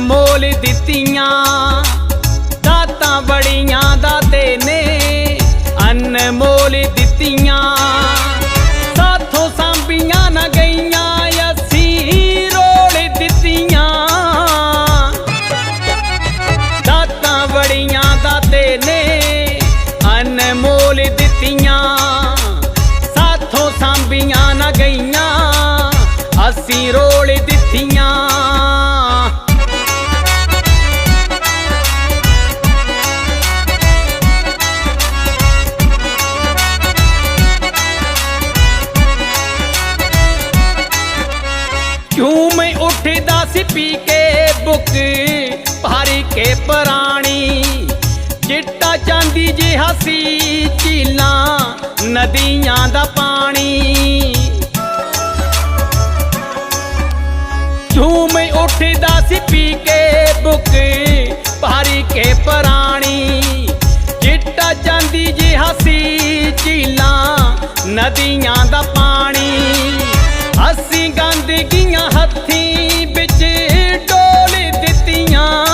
Mall ਦਿੱਤੀਆਂ। ਉੱਠਦਾ ਪੀ ਕੇ book, ਭਾਰੀ ਕੇ ਪ੍ਰਾਣੀ। ਚਿੱਟਾ ਚਾਂਦੀ ਜਿਹਾ ਸੀ, ਝੀਲਾਂ, ਨਦੀਆਂ ਦਾ ਪਾਣੀ। ਕਿਉਂ ਉੱਠਦਾ ਸੀ ਪੀ ਕੇ ਬੁੱਕ, ਭਾਰੀ ਕੇ ਪ੍ਰਾਣੀ। ਚਿੱਟਾ ਚਾਂਦੀ ਜਿਹਾ ਸੀ, ਝੀਲਾਂ, ਨਦੀਆਂ ਦਾ ਪਾਣੀ। ਅਸੀਂ ਗੰਦਗੀਆਂ ਹੱਥੀ ਵਿੱਚ ਡੋਲ ਦਿੱਤੀਆਂ।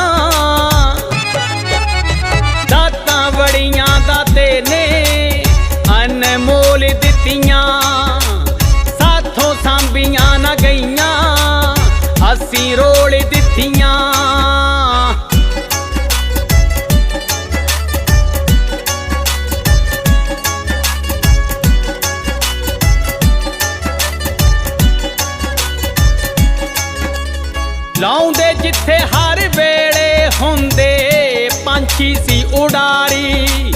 ਦਾਤਾਂ ਬੜੀਆਂ ਦਾਤੇ ਨੇ ਅਨਮੋਲ ਦਿੱਤੀਆਂ। ਸਾਥੋਂ ਸਾਂਭੀਆਂ ਨਾ ਗਈਆਂ। ਅਸੀਂ ਰੋ ਲਾਉਂਦੇ ਜਿੱਥੇ ਹਰ ਵੇਲੇ ਹੁੰਦੇ। ਪੰਛੀ ਸੀ ਉਡਾਰੀ,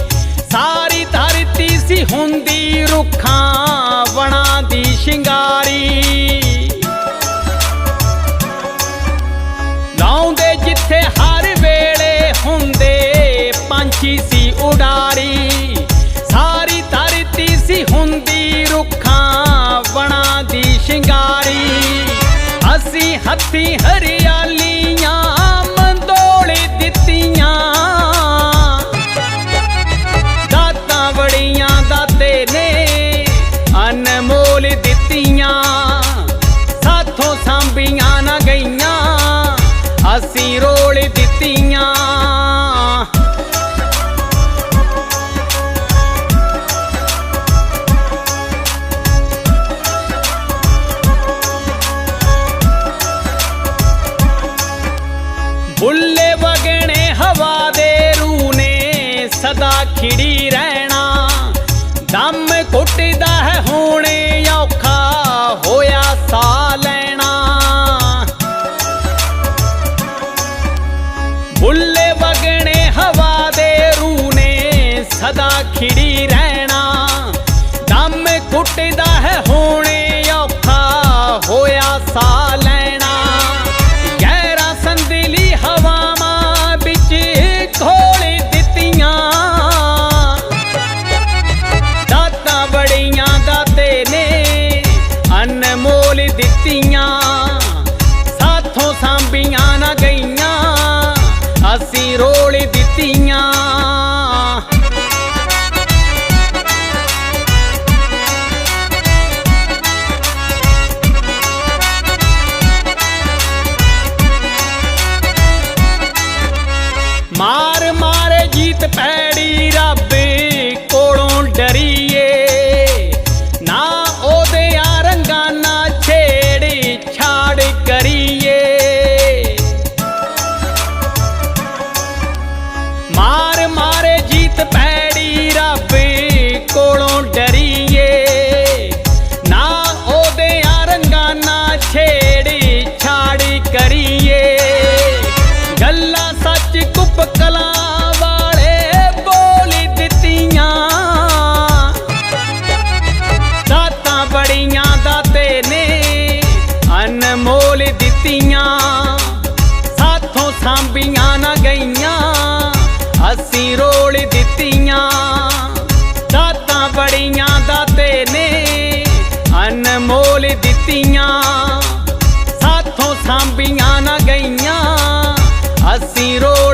ਸਾਰੀ ਧਰਤੀ ਸੀ ਹੁੰਦੀ ਰੁੱਖਾਂ ਵਣਾ ਦੀ ਸ਼ਿੰਗਾਰੀ। ਲਾਉਂਦੇ ਜਿੱਥੇ ਹਰ ਵੇਲੇ ਹੁੰਦੇ, ਪੰਛੀ ਸੀ ਉਡਾਰੀ, ਸਾਰੀ ਧਰਤੀ ਸੀ ਹੁੰਦੀ ਰੁੱਖਾਂ ਵਣਾ ਦੀ ਸ਼ਿੰਗਾਰੀ। ਅਸੀਂ ਹੱਥੀ ਹਰੀ ਖਿੜੀ ਰਹਿਣਾ। ਦਮ ਘੁੱਟਦਾ ਦਿੱਤੀਆਂ ਨਾ ਗਈਆਂ, ਅਸੀਂ ਰੋਲ ਦਿੱਤੀਆਂ। ਦਾਤਾਂ ਬੜੀਆਂ ਦਾਤੇ ਨੇ, ਅਨਮੋਲ ਦਿੱਤੀਆਂ। ਸਾਥੋਂ ਸਾਂਭੀਆਂ ਨਾ ਗਈਆਂ, ਅਸੀਂ ਰੋਲ